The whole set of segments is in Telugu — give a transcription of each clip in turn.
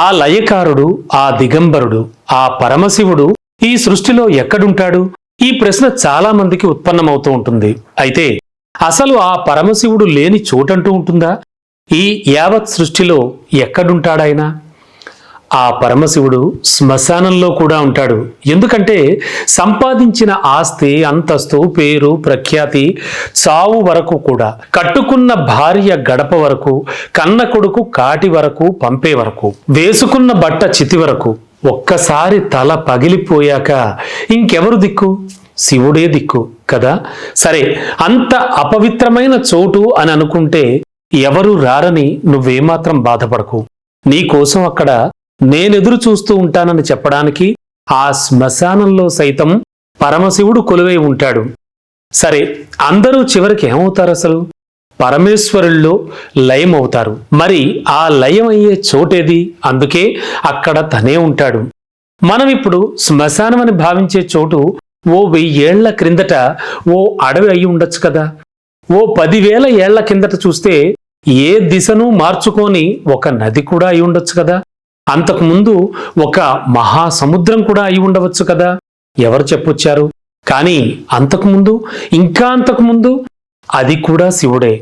ఆ లయకారుడు ఆ దిగంబరుడు ఆ పరమశివుడు ఈ సృష్టిలో ఎక్కడుంటాడు? ఈ ప్రశ్న చాలా మందికి ఉత్పన్నమవుతూ ఉంటుంది. అయితే అసలు ఆ పరమశివుడు లేని చోటంటూ ఉంటుందా? ఈ యావత్ సృష్టిలో ఎక్కడుంటాడాయనా? ఆ పరమశివుడు శ్మశానంలో కూడా ఉంటాడు. ఎందుకంటే సంపాదించిన ఆస్తి అంతస్తు పేరు ప్రఖ్యాతి చావు వరకు కూడా కట్టుకున్న భార్య గడప వరకు కన్న కొడుకు కాటి వరకు పంపే వరకు వేసుకున్న బట్ట చితి వరకు ఒక్కసారి తల పగిలిపోయాక ఇంకెవరు దిక్కు? శివుడే దిక్కు కదా? సరే అంత అపవిత్రమైన చోటు అని అనుకుంటే ఎవరు రారని నువ్వేమాత్రం బాధపడకు. నీకోసం అక్కడ నేనెదురు చూస్తూ ఉంటానని చెప్పడానికి ఆ శ్మశానంలో సైతం పరమశివుడు కొలువై ఉంటాడు. సరే అందరూ చివరికి ఏమవుతారు అసలు? పరమేశ్వరుల్లో లయం అవుతారు. మరి ఆ లయం అయ్యే చోటేది? అందుకే అక్కడ తనే ఉంటాడు. మనం ఇప్పుడు శ్మశానం అని భావించే చోటు ఓ వెయ్యేళ్ళ క్రిందట ఓ అడవి అయి ఉండొచ్చు కదా? ఓ పదివేల ఏళ్ళ కిందట చూస్తే ఏ దిశను మార్చుకొని ఒక నది కూడా అయి ఉండొచ్చు కదా? అంతకుముందు ఒక మహాసముద్రం కూడా అయి ఉండవచ్చు కదా? ఎవరు చెప్పొచ్చారు? కానీ అంతకుముందు ఇంకా అంతకుముందు అది కూడా శివుడే.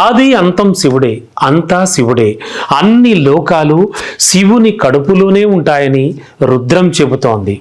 ఆది అంతం శివుడే అంతా శివుడే. అన్ని లోకాలు శివుని కడుపులోనే ఉంటాయని రుద్రం చెబుతోంది.